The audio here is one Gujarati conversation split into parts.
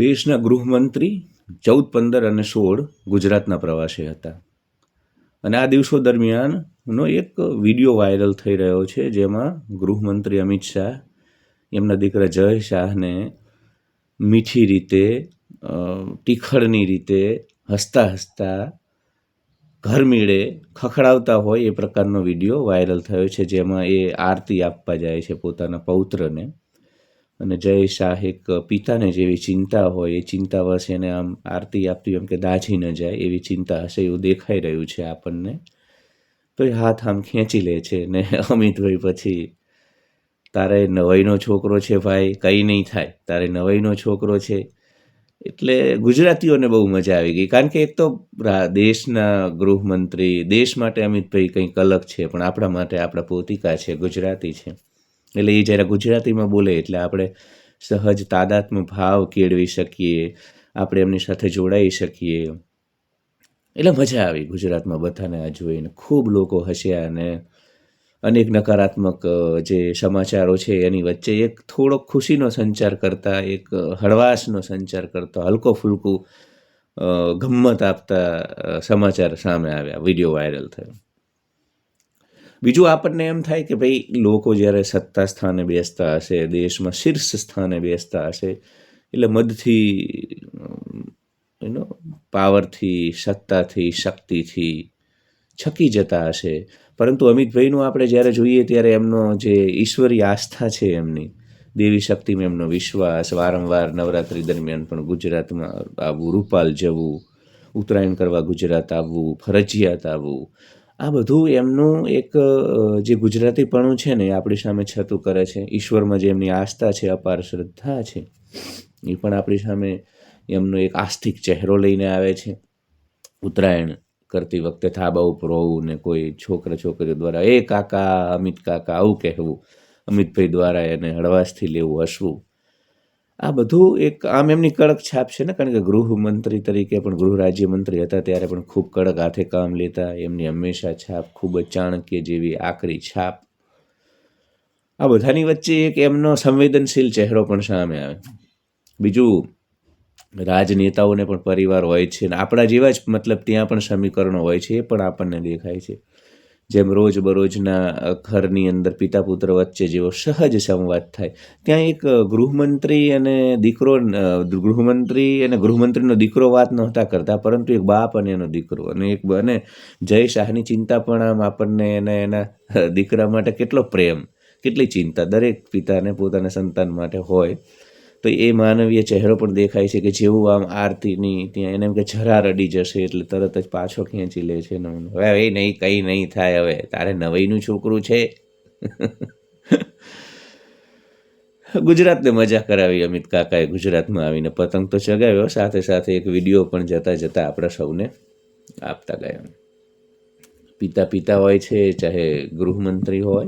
દેશના ગૃહમંત્રી ચૌદ, પંદર અને સોળ ગુજરાતના પ્રવાસે હતા. અને આ દિવસો દરમિયાનનો એક વીડિયો વાયરલ થઈ રહ્યો છે, જેમાં ગૃહમંત્રી અમિત શાહ, એમના દીકરા જય શાહને મીઠી રીતે તીખડની રીતે હસતા હસતા ઘરમીળે ખખડાવતા હોય એ પ્રકારનો વીડિયો વાયરલ થયો છે, જેમાં એ આરતી આપવા જાય છે પોતાના પૌત્રને. અને જય શાહ એક પિતાને જેવી ચિંતા હોય, એ ચિંતા ચિંતાવશ એને આમ આરતી આપતી એમ કે દાઝી ન જાય, એવી ચિંતા હશે એવું દેખાઈ રહ્યું છે આપણને. તો એ હાથ આમ ખેંચી લે છે ને અમિતભાઈ પછી, તારે નવાઈનો છોકરો છે ભાઈ, કંઈ નહીં થાય, તારે નવાઈનો છોકરો છે. એટલે ગુજરાતીઓને બહુ મજા આવી ગઈ, કારણ કે એક તો દેશના ગૃહમંત્રી, દેશ માટે અમિતભાઈ કંઈક અલગ છે, પણ આપણા માટે આપણા પોતિકા છે, ગુજરાતી છે. એટલે એ જ્યારે ગુજરાતીમાં બોલે એટલે આપણે સહજ તાદાત્મ ભાવ કેળવી શકીએ, આપણે એમની સાથે જોડાઈ શકીએ. એટલે મજા આવી ગુજરાતમાં બધાને આ જોઈને. ખૂબ લોકો હસ્યા અને અનેક નકારાત્મક જે સમાચારો છે એની વચ્ચે એક થોડોક ખુશીનો સંચાર કરતા, એક હળવાશનો સંચાર કરતા, હલકો ફૂલકું ગમ્મત આપતા સમાચાર સામે આવ્યા, વીડિયો વાયરલ થયો. બીજું આપણને એમ થાય કે ભાઈ, લોકો જ્યારે સત્તા સ્થાને બેસતા હશે, દેશમાં શીર્ષ સ્થાને બેસતા હશે, એટલે મદથી એનો પાવરથી સત્તાથી, શક્તિથી છકી જતા હશે. પરંતુ અમિતભાઈનું આપણે જ્યારે જોઈએ ત્યારે એમનો જે ઈશ્વરી આસ્થા છે એમની, દેવી શક્તિમાં એમનો વિશ્વાસ, વારંવાર નવરાત્રિ દરમિયાન પણ ગુજરાતમાં આવવું રૂપાલ જવું, ઉત્તરાયણ કરવા ગુજરાત આવવું, ફરજિયાત આવવું આ બધું એમનું એક જે ગુજરાતીપણું છે ને એ આપણી સામે છતું કરે છે. ઈશ્વરમાં જે એમની આસ્થા છે, અપાર શ્રદ્ધા છે, એ પણ આપણી સામે એમનો એક આસ્તિક ચહેરો લઈને આવે છે. ઉત્તરાયણ કરતી વખતે થાબા ઉપર હોવું ને કોઈ છોકરા છોકરીઓ દ્વારા, એ કાકા, અમિત કાકા, આવું કહેવું. અમિતભાઈ દ્વારા એને હળવાશથી લેવું, હસવું. આ બધું એક આમ એમની કડક છાપ છે ને, કારણ કે ગૃહમંત્રી તરીકે પણ, ગૃહ રાજ્યમંત્રી હતા ત્યારે પણ ખૂબ કડક હાથે કામ લેતા, એમની હંમેશા છાપ ખૂબ જ ચાણક્ય જેવી આકરી છાપ. આ બધાની વચ્ચે એક એમનો સંવેદનશીલ ચહેરો પણ સામે આવે. બીજું, રાજનેતાઓને પણ પરિવાર હોય છે ને, આપણા જેવા જ મતલબ ત્યાં પણ સમીકરણો હોય છે, એ પણ આપણને દેખાય છે. જેમ રોજ બરોજના ઘરની અંદર પિતા પુત્ર વચ્ચે જેવો સહજ સંવાદ થાય. ત્યાં એક ગૃહમંત્રી અને દીકરો ગૃહમંત્રી અને ગૃહમંત્રીનો દીકરો વાત નહોતા કરતા, પરંતુ એક બાપ અને એનો દીકરો અને એક અને જય શાહની ચિંતા પણ આમ આપણને એને એના દીકરા માટે કેટલો પ્રેમ, કેટલી ચિંતા દરેક પિતાને પોતાના સંતાન માટે હોય. તો એ માનવીય ચહેરો પણ દેખાય છે કે જેવું આમ આરતીની ત્યાં એને એમ કે જરા રડી જશે એટલે તરત જ પાછો ખેંચી લે છે હવે એ નહીં, કંઈ નહીં થાય હવે. તારે નવાઈનું છોકરું છે? ગુજરાતને મજા કરાવી અમિત કાકાએ ગુજરાતમાં આવીને પતંગ તો ચગાવ્યો. સાથે સાથે એક વીડિયો પણ જતા જતા આપણા સૌને આપતા ગયા. પિતા પિતા હોય છે, ચાહે ગૃહમંત્રી હોય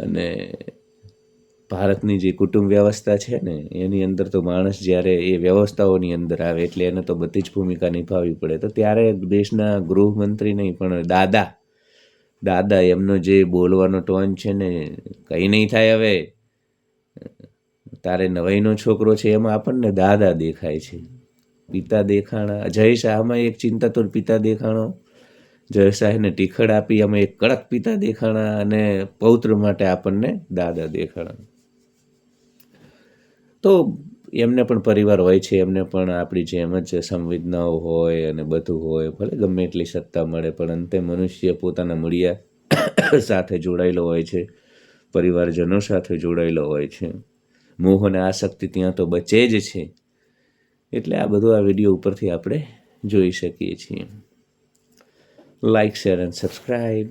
અને ભારતની જે કુટુંબ વ્યવસ્થા છે ને, એની અંદર તો માણસ જ્યારે એ વ્યવસ્થાઓની અંદર આવે એટલે એને તો બધી જ ભૂમિકા નિભાવવી પડે. તો ત્યારે દેશના ગૃહમંત્રી નહીં, પણ દાદા દાદા એમનો જે બોલવાનો ટોન છે ને, કંઈ નહીં થાય હવે. તારે નવાઈનો છોકરો છે એમાં આપણને દાદા દેખાય છે. પિતા દેખાણા જય શાહમાં એક ચિંતાતુર પિતા દેખાણો. જય શાહને ટીખડ આપી અમે એક કડક પિતા દેખાણા અને પૌત્ર માટે આપણને દાદા દેખાણા. તો એમને પણ પરિવાર હોય છે, એમને પણ આપણી જેમ જ સંવેદનાઓ હોય અને બધું હોય, ભલે ગમે એટલી સત્તા મળે, પણ અંતે મનુષ્ય પોતાના મૂળિયા સાથે જોડાયેલો હોય છે, પરિવારજનો સાથે જોડાયેલો હોય છે. મોહ અને આસક્તિ ત્યાં તો બચે જ છે. એટલે આ બધું આ વીડિયો ઉપરથી આપણે જોઈ શકીએ છીએ. Like share and subscribe